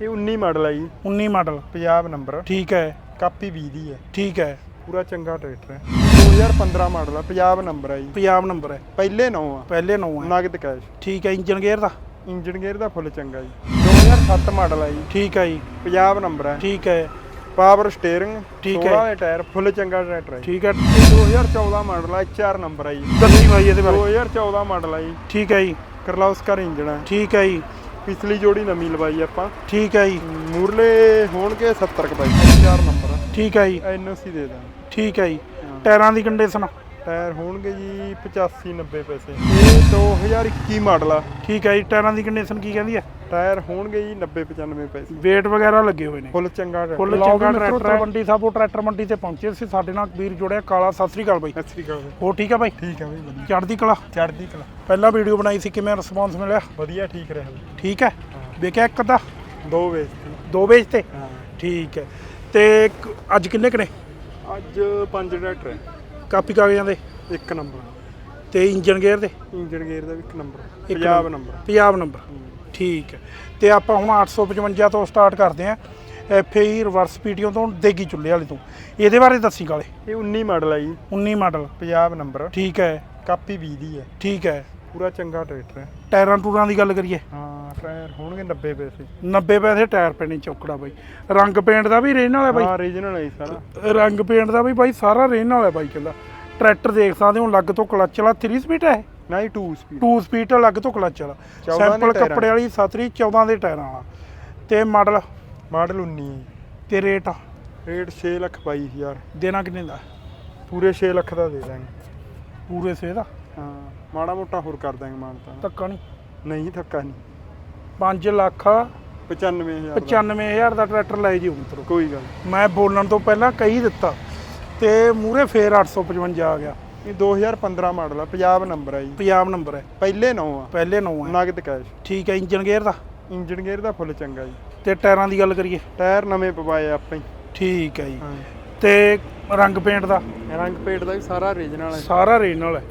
ਇਹ 19 ਮਾਡਲ ਹੈ ਜੀ। 19 ਮਾਡਲ। ਪੰਜਾਬ ਨੰਬਰ। ਠੀਕ ਹੈ। ਕਾਪੀ 20 ਦੀ ਹੈ। ਠੀਕ ਹੈ। ਪੂਰਾ ਚੰਗਾ ਟਰੈਕਟਰ ਹੈ। 2015 ਮਾਡਲ ਹੈ ਪੰਜਾਬ ਨੰਬਰ ਹੈ ਜੀ। ਪੰਜਾਬ ਨੰਬਰ ਹੈ। ਪਹਿਲੇ ਨੌ ਆ। ਪਹਿਲੇ ਨੌ ਹੈ। ਨਗਦ ਕੈਸ਼ ਠੀਕ ਹੈ ਇੰਜਨ ਗੇਅਰ ਦਾ? ਇੰਜਨ ਗੇਅਰ ਦਾ ਫੁੱਲ ਚੰਗਾ ਜੀ। 2007 ਮਾਡਲ ਹੈ ਜੀ। ਠੀਕ ਹੈ ਜੀ। ਪੰਜਾਬ ਨੰਬਰ ਹੈ। ਠੀਕ ਹੈ। ਪਾਵਰ ਸਟੀਅਰਿੰਗ ਠੀਕ ਹੈ। 16 ਦੇ ਟਾਇਰ ਫੁੱਲ ਚੰਗਾ ਟਰੈਕਟਰ ਹੈ ਠੀਕ ਹੈ। ਇਹ 2014 ਮਾਡਲ ਹੈ HR ਨੰਬਰ ਹੈ ਜੀ। ਦੱਸੀ ਬਾਈ ਇਹਦੇ ਬਾਰੇ। 2014 ਮਾਡਲ ਹੈ ਜੀ। ਠੀਕ ਹੈ ਜੀ। ਕਰਲਾਉਸਕਰ ਇੰਜਨ ਹੈ ਠੀਕ ਹੈ ਜੀ। ਪਿਛਲੀ ਜੋੜੀ ਨਵੀਂ ਲਵਾਈ ਆਪਾਂ। ਠੀਕ ਹੈ ਜੀ। ਮੂਰਲੇ ਹੋਣਗੇ 70 ਕੁ ਬਾਈ HR ਨੰਬਰ। ਠੀਕ ਹੈ ਜੀ। ਐਨਓਸੀ ਦੇ ਦਾਂ ਠੀਕ ਹੈ ਜੀ। ਟਾਇਰਾਂ ਦੀ ਕੰਡੀਸ਼ਨ। ਟਾਇਰ ਹੋਣਗੇ ਜੀ 85 90 ਪੈਸੇ। ਇਹ 2021 ਮਾਡਲ ਆ। ਠੀਕ ਹੈ ਜੀ ਟਾਇਰਾਂ ਦੀ ਕੰਡੀਸ਼ਨ ਕੀ ਕਹਿੰਦੀ ਹੈ? ਟਾਇਰ ਹੋਣਗੇ ਜੀ 90 95 ਪੈਸੇ। ਵੇਟ ਵਗੈਰਾ ਲੱਗੇ ਹੋਏ ਨੇ। ਫੁੱਲ ਚੰਗਾ। ਫੁੱਲ ਚੰਗਾ ਟਰੈਕਟਰ ਮੰਡੀ ਸਾਹਿਬ ਟਰੈਕਟਰ ਮੰਡੀ ਤੇ ਪਹੁੰਚੇ ਸੀ। ਸਾਡੇ ਨਾਲ ਵੀਰ ਜੁੜਿਆ ਕਾਲਾ। ਸਤਿ ਸ੍ਰੀ ਅਕਾਲ ਬਾਈ। ਸਤਿ ਸ੍ਰੀ ਅਕਾਲ। ਹੋ ਠੀਕ ਹੈ ਬਾਈ? ਠੀਕ ਆ ਬਈ ਵਧੀਆ। ਚੜ੍ਹਦੀ ਕਲਾ? ਚੜ੍ਹਦੀ ਕਲਾ। ਪਹਿਲਾਂ ਵੀਡੀਓ ਬਣਾਈ ਸੀ ਕਿਵੇਂ ਰਿਸਪੌਂਸ ਮਿਲਿਆ? ਵਧੀਆ ਠੀਕ ਰਿਹਾ। ਠੀਕ ਹੈ? ਵੇਖਿਆ ਇੱਕ ਅੱਧਾ? ਦੋ ਵੇਚਤੀ ਦੋ ਵੇਚ ਤੇ? ਹਾਂ। ਠੀਕ ਹੈ। ਤੇ ਅੱਜ ਕਿੰਨੇ ਕਨੇ ਅੱਜ ਪੰਜ ਟਰੈਕਟਰ ਹੈ। ਕਾਪੀ ਕਾਗਜ਼ਾਂ ਦੇ? ਇੱਕ ਨੰਬਰ। ਤੇ ਇੰਜਨ ਗੇਅਰ ਦੇ? ਇੰਜਨ ਗੇਅਰ ਦਾ ਵੀ ਇੱਕ number. Punjab number. Punjab number. ਠੀਕ ਹੈ। ਤੇ ਆਪਾਂ ਹੁਣ 855 ਤੋਂ ਸਟਾਰਟ ਕਰਦੇ ਆਂ ਐਫਏਈ ਰਿਵਰਸ ਪੀਟੀਓ ਤੋਂ ਦੇਗੀ ਚੁੱਲੇ ਵਾਲੇ ਤੋਂ। ਇਹਦੇ ਬਾਰੇ ਦੱਸੀ ਕਾਲੇ। ਇਹ 19 ਮਾਡਲ ਹੈ ਜੀ। 19 ਮਾਡਲ। ਪੰਜਾਬ ਨੰਬਰ। ਠੀਕ ਹੈ। ਕਾਪੀ 20 ਦੀ ਹੈ। ਠੀਕ ਹੈ। ਪੂਰਾ ਚੰਗਾ ਟਰੈਕਟਰ ਹੈ। ਟਾਇਰਾਂ ਟੂਰਾਂ ਦੀ ਗੱਲ ਕਰੀਏ। ਹਾਂ ਟਾਇਰ ਹੋਣਗੇ 90 ਪੈਸੇ 90 ਪੈਸੇ ਟਾਇਰ ਪੈਣੇ ਚੌਕੜਾ ਬਾਈ। ਰੰਗ ਪੇਂਟ ਦਾ ਵੀ ਰੇਨ ਵਾਲਾ ਬਾਈ। ਹਾਂ ਰੀਜਨਲ ਹੈ ਜੀ ਸਾਰਾ। ਰੰਗ ਪੇਂਟ ਦਾ ਵੀ ਬਾਈ ਸਾਰਾ ਰੇਨ ਵਾਲਾ ਬਾਈ ਕਹਿੰਦਾ। ਟਰੈਕਟਰ ਦੇਖ ਸਕਦੇ ਹੋ ਲੱਗ ਤੋਂ ਕਲੱਚ ਵਾਲਾ 3 ਸਪੀਡ ਹੈ ਨਾ ਹੀ 2 ਸਪੀਡ 2 ਸਪੀਡ ਲੱਗ ਤੋਂ ਕਲੱਚ ਵਾਲਾ। 14 ਦੇ ਸੈਂਪਲ ਟਾਇਰਾਂ ਕੱਪੜੇ ਵਾਲੀ ਸਤਰੀ 14 ਦੇ ਟਾਇਰਾਂ ਵਾਲਾ। ਤੇ ਮਾਡਲ ਮਾਡਲ 19 ਹੈ ਜੀ। ਤੇ ਰੇਟ ਰੇਟ 6 ਲੱਖ 22 ਹਜ਼ਾਰ। ਦੇਣਾ ਕਿੰਨੇ ਦਾ? ਪੂਰੇ 6 ਲੱਖ ਦਾ ਦੇ ਦਾਂਗੇ। ਪੂਰੇ ਸੇ ਦਾ? ਹਾਂ। ਮਾੜਾ ਮੋਟਾ ਹੋਰ ਕਰ ਦਾਂਗੇ ਮਾਨਤਾ ਧੱਕਾ ਨਹੀਂ। ਨਹੀਂ ਥੱਕਾ ਨਹੀਂ। 5 ਲੱਖ 95000 ਦਾ। 95000 ਦਾ ਟਰੈਕਟਰ ਲੈ ਜੀ ਮਿੱਤਰੋ। ਕੋਈ ਗੱਲ। ਮੈਂ ਬੋਲਣ ਤੋਂ ਪਹਿਲਾਂ ਕਹੀ ਦਿੱਤਾ ਤੇ ਮੂਰੇ ਫੇਰ 855 ਆ ਗਿਆ। ਇਹ 2015 ਮਾਡਲ ਆ ਪੰਜਾਬ ਨੰਬਰ ਹੈ ਜੀ। ਪੰਜਾਬ ਨੰਬਰ ਹੈ। ਪਹਿਲੇ ਨੌ ਆ। ਪਹਿਲੇ ਨੌ ਹੈ ਨਗਦ ਕੈਸ਼ ਠੀਕ ਹੈ ਇੰਜਨ ਗੇਅਰ ਦਾ? ਇੰਜਨ ਗੇਅਰ ਦਾ ਫੁੱਲ ਚੰਗਾ ਜੀ। ਤੇ ਟਾਇਰਾਂ ਦੀ ਗੱਲ ਕਰੀਏ। ਟਾਇਰ ਨਵੇਂ ਪਵਾਏ ਆਪਾਂ ਹੀ। ਠੀਕ ਹੈ ਜੀ। ਤੇ ਰੰਗ ਪੇਂਟ ਦਾ? ਰੰਗ ਪੇਟ ਦਾ ਵੀ ਸਾਰਾ ਰੀਜਨਲ ਹੈ। ਸਾਰਾ ਰੀਜਨਲ ਹੈ।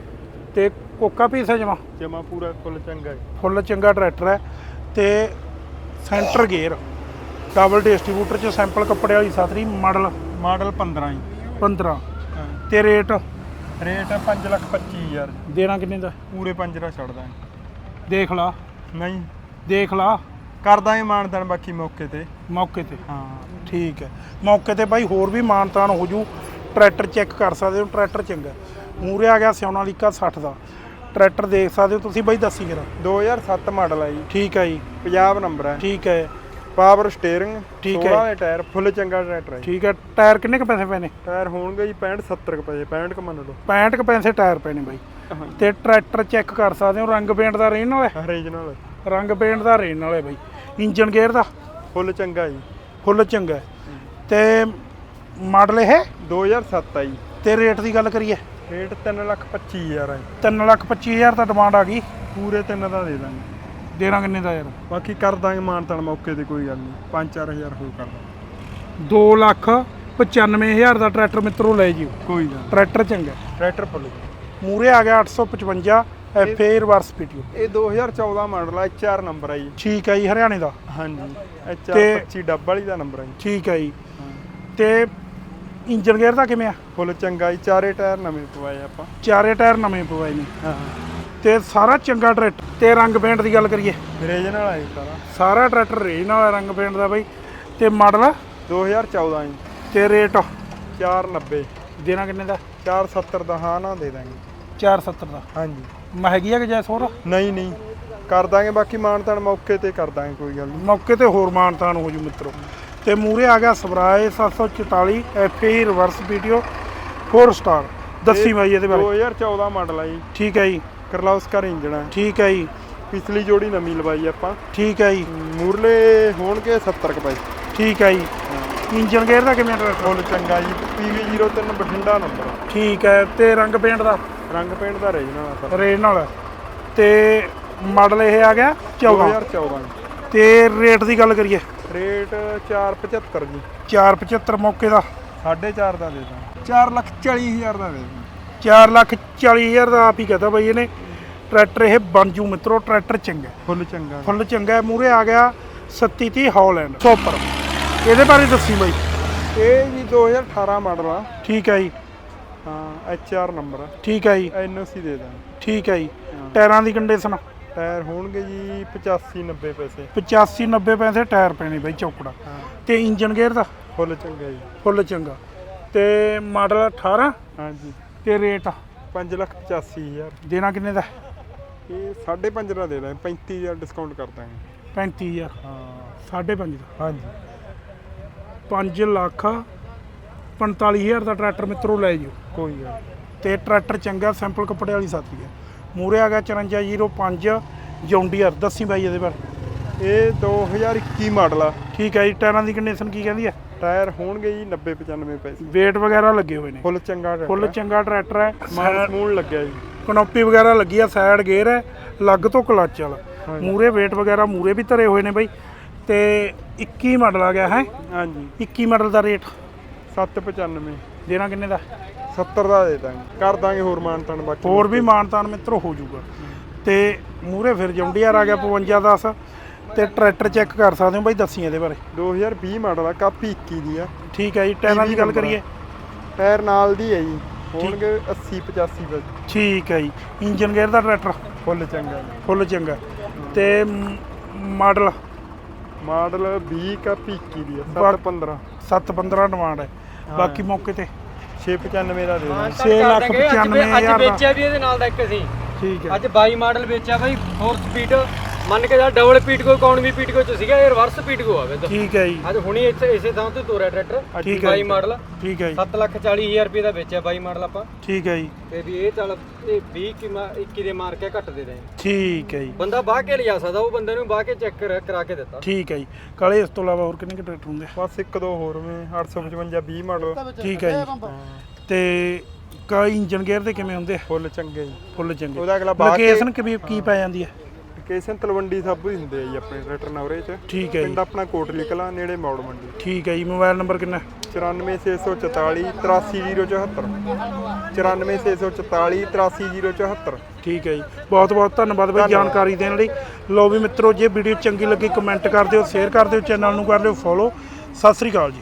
ਤੇ ਕੋਕਾ ਪੀਸ ਹੈ ਜਮਾ। ਜਮਾ ਪੂਰਾ ਫੁੱਲ ਚੰਗਾ ਹੈ। ਫੁੱਲ ਚੰਗਾ ਟਰੈਕਟਰ ਹੈ ਤੇ ਸੈਂਟਰ ਗੇਅਰ ਡਬਲ ਡਿਸਟ੍ਰੀਬਿਊਟਰ ਚ ਸੈਂਪਲ ਕੱਪੜੇ ਵਾਲੀ ਸਾਥਰੀ ਮਾਡਲ ਮਾਡਲ 15 ਜੀ। 15 ਹਾਂ। ਤੇ ਰੇਟ? ਰੇਟ 5 ਲੱਖ 25000 ਦੇਣਾ ਕਿੰਨੇ ਦਾ? ਪੂਰੇ 5 ਦਾ ਛੱਡ ਦਾਂਗੇ। ਦੇਖ ਲਾ। ਨਹੀਂ। ਦੇਖ ਲਾ। ਕਰ ਦਾਂਗੇ ਮਾਨਦਾਨ ਬਾਕੀ ਮੌਕੇ ਤੇ। ਮੌਕੇ ਤੇ। ਹਾਂ। ਠੀਕ ਹੈ। ਮੌਕੇ ਤੇ ਬਾਈ ਹੋਰ ਵੀ ਮਾਨਤਾਨ ਹੋ ਜੂ। ਟਰੈਕਟਰ ਚੈੱਕ ਕਰ ਸਕਦੇ ਹੋ। ਟਰੈਕਟਰ ਚੰਗਾ ਮੂਰੇ ਆ ਗਿਆ ਸਿਓਨਾਲੀਕਾ 60 ਦਾ। ਟਰੈਕਟਰ ਦੇਖ ਸਕਦੇ ਹੋ ਤੁਸੀਂ ਬਾਈ ਦੱਸੀ ਜਰਾ। 2007 ਮਾਡਲ ਹੈ ਜੀ। ਠੀਕ ਹੈ ਜੀ। ਪੰਜਾਬ ਨੰਬਰ ਹੈ ਠੀਕ ਹੈ ਪਾਵਰ ਠੀਕ ਹੈ। 16 ਦੇ ਟਾਇਰ ਫੁੱਲ ਚੰਗਾ ਟਰੈਕਟਰ ਹੈ। ਠੀਕ ਹੈ ਟਾਇਰ ਕਿੰਨੇ ਕ ਪੈਸੇ ਪਏ ਨੇ ਟਾਇਰ ਹੋਣਗੇ ਜੀ 65 70 ਕੁ ਪੈਸੇ 65 ਕੁ ਮੰਨ ਲਓ। 65 ਕ ਪੈਸੇ ਟਾਇਰ ਪਏ ਨੇ ਬਾਈ ਤੇ ਟਰੈਕਟਰ ਚੈੱਕ ਕਰ ਸਕਦੇ ਹੋ ਰੰਗ ਪੇਂਟ ਦਾ ਰੇਨ ਵਾਲਾ? ਰੀਜਨਲ ਹੈ। ਰੰਗ ਪੇਂਟ ਦਾ ਰੇਨ ਵਾਲਾ ਹੈ ਬਾਈ। ਇੰਜਨ ਗੇਅਰ ਦਾ? ਫੁੱਲ ਚੰਗਾ ਜੀ। ਫੁੱਲ ਚੰਗਾ। ਤੇ ਮਾਡਲ ਇਹ? 2007 ਆ ਜੀ। ਤੇ ਰੇਟ ਦੀ ਗੱਲ ਕਰੀਏ। ਰੇਟ 3 ਲੱਖ 25000 ਹੈ 3 ਲੱਖ 25000 ਦਾ ਡਿਮਾਂਡ ਆ ਗਈ। ਪੂਰੇ ਤਿੰਨ ਦਾ ਦੇ ਦਾਂਗੇ। ਦੇਣਾ ਕਿੰਨੇ ਦਾ ਯਾਰ? ਬਾਕੀ ਕਰ ਦਾਂਗੇ ਮਾਨਤਾਨ ਮੌਕੇ ਤੇ ਕੋਈ ਗੱਲ ਨਹੀਂ 5-4000 ਹੋਰ ਕਰ ਦਾਂਗੇ। 2 ਲੱਖ 95000 ਦਾ ਟਰੈਕਟਰ ਮਿੱਤਰੋ ਲੈ ਜਿਓ। ਕੋਈ ਗੱਲ ਨੀ। ਟਰੈਕਟਰ ਚੰਗਾ। ਟਰੈਕਟਰ ਫੁੱਲ ਮੂਰੇ ਆ ਗਿਆ 855 ਐਫਏ ਰਿਵਰਸ ਪੀਟੀਓ ਇਹ 2014 ਮਾਡਲ ਆ HR ਨੰਬਰ ਆ ਜੀ। ਠੀਕ ਹੈ ਜੀ ਹਰਿਆਣੇ ਦਾ। ਹਾਂਜੀ। HR ਤੇ- 25 ਡੱਬ ਵਾਲੀ ਦਾ ਨੰਬਰ ਆ ਜੀ। ਠੀਕ ਹੈ ਜੀ। ਤੇ ਇੰਜਨ ਗੇਅਰ ਦਾ ਕਿਵੇਂ ਆ? ਫੁੱਲ ਚੰਗਾ ਜੀ ਚਾਰੇ ਟਾਇਰ ਨਵੇਂ ਪਵਾਏ ਆਪਾਂ। ਚਾਰੇ ਟਾਇਰ ਨਵੇਂ ਪਵਾਏ ਨੇ। ਹਾਂ। ਤੇ ਸਾਰਾ ਚੰਗਾ ਟਰੈਕਟਰ ਤੇ ਰੰਗ ਪੇਂਟ ਦੀ ਗੱਲ ਕਰੀਏ। ਰੀਜਨਲ ਆ ਜੀ ਸਾਰਾ। ਸਾਰਾ ਟਰੈਕਟਰ ਰੇਨ ਵਾਲਾ ਰੰਗ ਪੇਂਟ ਦਾ ਬਾਈ। ਤੇ ਮਾਡਲ? 2014 ਜੀ। ਤੇ ਰੇਟ? 490 ਦੇਣਾ ਕਿੰਨੇ ਦਾ? 470 ਦਾ ਹਾਂ ਨਾ ਦੇ ਦਾਂਗੇ। 470 ਦਾ। ਹਾਂਜੀ। ਮੈਂ ਹੈਗੀ ਆ ਕਿ ਜੈਸ ਹੋਰ ਨਹੀਂ ਨਹੀਂ। ਕਰ ਦਾਂਗੇ ਬਾਕੀ ਮਾਨਤਾਨ ਮੌਕੇ ਤੇ ਕਰ ਦਾਂਗੇ ਕੋਈ ਗੱਲ ਨਹੀਂ। ਮੌਕੇ ਤੇ ਹੋਰ ਮਾਨਤਾਨ ਹੋ ਜੂ ਮਿੱਤਰੋ। ਤੇ ਮੂਰੇ ਆ ਗਿਆ Swaraj 744 FA reverse video 4 star ਦੱਸੀ ਬਾਈ ਇਹਦੇ ਬਾਰੇ। 2014 ਮਾਡਲ ਆ ਜੀ। ਠੀਕ ਹੈ ਜੀ। ਕਰਲਾਉਸਕਰ ਇੰਜਣ ਹੈ ਠੀਕ ਹੈ ਜੀ। ਪਿਛਲੀ ਜੋੜੀ ਨਵੀਂ ਲਵਾਈ ਆਪਾਂ। ਠੀਕ ਹੈ ਜੀ। ਮੂਰਲੇ ਹੋਣਗੇ 70 ਕੁ ਪੈਸੇ ਠੀਕ ਹੈ ਜੀ। ਇੰਜਨ ਗੇਅਰ ਦਾ ਕਿਵੇਂ ਟਰੈਕਟਰ ਫੁੱਲ ਚੰਗਾ ਜੀ। PV03 ਬਠਿੰਡਾ ਨੰਬਰ ਠੀਕ ਹੈ। ਤੇ ਰੰਗ ਪੇਂਟ ਦਾ? ਰੰਗ ਪੇਂਟ ਦਾ ਰੀਜਨਲ ਆ ਸਰ। ਰੇਨ ਨਾਲ ਤੇ ਮਾਡਲ ਇਹ ਆ ਗਿਆ 14 2014 ਜੀ। ਤੇ ਰੇਟ ਦੀ ਗੱਲ ਕਰੀਏ? ਰੇਟ 475 ਜੀ। 475 ਮੌਕੇ ਦਾ। 4.5 ਦਾ ਦੇ ਦਾਂ 4 ਲੱਖ 40 ਹਜ਼ਾਰ ਦਾ ਦੇ ਦਾਂ 4 ਲੱਖ 40 ਹਜ਼ਾਰ ਦਾ ਆਪ ਹੀ ਕਹਤਾ ਬਈ ਇਹਨੇ। ਟਰੈਕਟਰ ਇਹ ਬਣ ਜੂ ਮਿੱਤਰੋ ਟਰੈਕਟਰ ਚੰਗਾ। ਫੁੱਲ ਚੰਗਾ ਫੁੱਲ ਚੰਗਾ ਮੂਰੇ ਆ ਗਿਆ 3730 ਹੌਲੈਂਡ। ਸੁਪਰ ਇਹਦੇ ਬਾਰੇ ਦੱਸੀ ਬਾਈ। ਇਹ ਜੀ 2018 ਮਾਡਲ ਆ। ਠੀਕ ਹੈ ਜੀ। ਹਾਂ ਐਚ ਆਰ ਨੰਬਰ ਠੀਕ ਹੈ ਜੀ। ਐਨਓਸੀ ਦੇ ਦਾਂਗੇ। ਠੀਕ ਹੈ ਜੀ। ਟਾਇਰਾਂ ਦੀ ਕੰਡੀਸ਼ਨ ਟਾਇਰ ਹੋਣਗੇ ਜੀ 85 90 ਪੈਸੇ। 85 90 ਪੈਸੇ ਟਾਇਰ ਪੈਣੇ ਬਾਈ ਚੌਕੜਾ। ਹਾਂ। ਤੇ ਇੰਜਨ ਗੇਅਰ ਦਾ? ਫੁੱਲ ਚੰਗਾ ਜੀ। ਫੁੱਲ ਚੰਗਾ। ਤੇ ਮਾਡਲ 18 ਹਾਂਜੀ ਤੇ ਰੇਟ? 5 ਲੱਖ 85 ਹਜ਼ਾਰ। ਦੇਣਾ ਕਿੰਨੇ ਦਾ? ਇਹ 5.5 ਦਾ ਦੇ ਦਾਂਗੇ 35000 ਡਿਸਕਾਊਂਟ ਕਰ ਦਾਂਗੇ। 35000 ਹਾਂ। 5.5 ਦਾ? ਹਾਂਜੀ 5 ਲੱਖ 45000 ਦਾ ਟਰੈਕਟਰ ਮਿੱਤਰੋ ਲੈ ਜਿਓ। ਕੋਈ ਗੱਲ ਨੀ। ਤੇ ਟਰੈਕਟਰ ਚੰਗਾ ਸਿੰਪਲ ਕੱਪੜੇ ਵਾਲੀ ਸਾਥੀ ਹੈ। ਮੂਰੇ ਆ ਗਿਆ 5405 ਜੌਂਡੀਅਰ ਦੱਸੀ ਬਾਈ ਇਹਦੇ ਬਾਰੇ। ਇਹ 2021 ਮਾਡਲ ਆ। ਠੀਕ ਹੈ ਜੀ ਟਾਇਰਾਂ ਦੀ ਕੰਡੀਸ਼ਨ ਕੀ ਕਹਿੰਦੀ ਹੈ? ਟਾਇਰ ਹੋਣਗੇ ਜੀ 90 95 ਪੈਸੇ। ਵੇਟ ਵਗੈਰਾ ਲੱਗੇ ਹੋਏ ਨੇ। ਫੁੱਲ ਚੰਗਾ ਫੁੱਲ ਚੰਗਾ ਟਰੈਕਟਰ ਹੈ। ਮਾਲ ਸਮੂਲ ਲੱਗਿਆ ਜੀ। ਕਨੋਪੀ ਵਗੈਰਾ ਲੱਗੀ ਆ ਸਾਈਡ ਗੇਅਰ ਹੈ। ਲੱਗ ਤੋਂ ਕਲੱਚ ਵਾਲਾ। ਮੂਰੇ ਵੇਟ ਵਗੈਰਾ ਮੂਰੇ ਵੀ ਧਰੇ ਹੋਏ ਨੇ ਬਾਈ। ਤੇ 21 ਮਾਡਲ ਆ ਗਿਆ ਹੈ? ਹਾਂਜੀ। 21 ਮਾਡਲ ਦਾ ਰੇਟ 795 ਦੇਣਾ ਕਿੰਨੇ ਦਾ? 70 ਦਾ ਦੇ ਦਾਂਗੇ। ਕਰ ਦਾਂਗੇ ਹੋਰ ਮਾਨਤਨ ਬਾਕੀ ਹੋਰ ਵੀ ਮਾਨਤਾਨ ਮਿੱਤਰੋ ਹੋ ਜਾਊਗਾ। ਤੇ ਮੂਰੇ ਫਿਰ ਜੌਂਡੀਅਰ ਆ ਗਿਆ 55 10 ਤੇ ਟਰੈਕਟਰ ਚੈੱਕ ਕਰ ਸਕਦੇ ਹੋ ਬਾਈ ਦੱਸੀ ਇਹਦੇ ਬਾਰੇ। 2020 ਮਾਡਲ ਆ ਕਾਪੀ 21 ਦੀ ਆ। ਠੀਕ ਹੈ ਜੀ ਟਾਇਰਾਂ ਦੀ ਗੱਲ। ਕਰੀਏ। ਟਾਇਰ ਨਾਲ ਦੀ ਹੈ ਜੀ। ਹੋਣਗੇ 80 85 ਵਿੱਚ ਠੀਕ ਹੈ ਜੀ ਇੰਜਨ ਗੇਅਰ ਦਾ ਟਰੈਕਟਰ? ਫੁੱਲ ਚੰਗਾ ਜੀ। ਫੁੱਲ ਚੰਗਾ। ਤੇ ਮਾਡਲ? ਮਾਡਲ 20 ਕਾਪੀ 21 ਦੀ ਆ ਬਾ- 715 715 ਡਿਮਾਂਡ ਹੈ। ਬਾਕੀ ਮੌਕੇ ਤੇ 695 ਦਾ ਦੇ ਦਾਂਗੇ ਛੇ ਲੱਖ ਅੱਜ ਪਚਾਨਵੇਂ ਹਜ਼ਾਰ ਅੱਜ ਦਾ। ਵੇਚਿਆ ਵੀ ਇਹਦੇ ਨਾਲ ਦਾ ਇੱਕ ਸੀ। ਠੀਕ ਹੈ। ਅੱਜ 22 ਮਾਡਲ ਵੇਚਿਆ ਬਾਈ 4 ਸਪੀਡ ਮੰਨ ਕੇ ਜਾ ਡਬਲ ਸਪੀਡ ਕੋ ਇਕਨੋਮੀ ਸਪੀਡ ਕੋ ਚ ਸੀਗਾ ਇਹ ਰਿਵਰਸ ਸਪੀਡ ਕੋ ਆਵੇ ਤਾਂ। ਠੀਕ ਹੈ ਜੀ। ਅੱਜ ਹੁਣੀ ਇੱਥੇ ਇਸੇ ਥਾਂ ਤੇ ਤੋਰਿਆ ਟਰੈਕਟਰ ਠੀਕ ਹੈ 22 ਜੀ। ਮਾਡਲ। ਠੀਕ ਹੈ ਜੀ। 7 ਲੱਖ 40 ਹਜ਼ਾਰ ਰੁਪਏ ਦਾ ਵੇਚਿਆ 22 ਮਾਡਲ ਆਪਾਂ। ਠੀਕ ਹੈ ਜੀ। ਤੇ ਵੀ ਇਹ ਚੱਲ ਇਹ 20 ਕੀ ਮਾ- 21 ਦੇ ਮਾਰ ਕੇ ਘੱਟ ਦੇ ਰਹੇ ਠੀਕ ਹੈ ਜੀ। ਬੰਦਾ ਬਾਹ ਕੇ ਲਿਜਾ ਸਕਦਾ ਉਹ ਬੰਦੇ ਨੂੰ ਬਾਹ ਕੇ ਚੈੱਕ ਕਰਾ ਕੇ ਦਿੱਤਾ। ਠੀਕ ਹੈ ਜੀ। ਕਾਲੇ ਇਸ ਤੋਂ ਇਲਾਵਾ ਹੋਰ ਕਿੰਨੇ ਕੁ ਟਰੈਕਟਰ ਹੁੰਦੇ? ਆ? ਬਸ ਇੱਕ ਦੋ ਹੋਰ ਮੈਂ 855 20 ਮਾਡਲ। ਠੀਕ ਹੈ ਜੀ। ਤੇ ਕਈ ਇੰਜਨ ਗੇਅਰ ਦੇ ਕਿਵੇਂ ਹੁੰਦੇ ਆ? ਫੁੱਲ ਚੰਗੇ ਜੀ। ਫੁੱਲ ਚੰਗੇ। ਉਹਦਾ ਅਗਲਾ ਬਾਅਦ ਲੋਕੇਸ਼ਨ ਕੀ ਕੀ ਪੈ ਜਾਂਦੀ ਹੈ? ਲੋਕੇਸ਼ਨ ਤਲਵੰਡੀ ਸਾਬੂ ਹੀ ਹੁੰਦੇ ਆ ਜੀ ਆਪਣੇ ਟਰੈਕਟਰ ਨਵਰੇ ਚ। ਠੀਕ ਹੈ ਜੀ। ਪਿੰਡ ਆਪਣਾ ਕੋਟਲੀ ਕਲਾ ਨੇੜੇ ਮੌੜ ਮੰਡੀ। ਠੀਕ ਹੈ ਜੀ ਮੋਬਾਈਲ ਨੰਬਰ ਕਿੰਨਾ? 94644 83074 94644 83074 ਠੀਕ ਹੈ ਜੀ। ਬਹੁਤ ਬਹੁਤ ਧੰਨਵਾਦ ਬਾਈ ਜਾਣਕਾਰੀ ਦੇਣ ਲਈ। ਲੋ ਵੀ ਮਿੱਤਰੋ ਜੇ ਵੀਡੀਓ ਚੰਗੀ ਲੱਗੀ ਕਮੈਂਟ ਕਰ ਦਿਓ ਸ਼ੇਅਰ ਕਰ ਦਿਓ ਚੈਨਲ ਨੂੰ ਕਰ ਲਿਓ ਫੋਲੋ ਸਤਿ ਸ੍ਰੀ ਅਕਾਲ ਜੀ।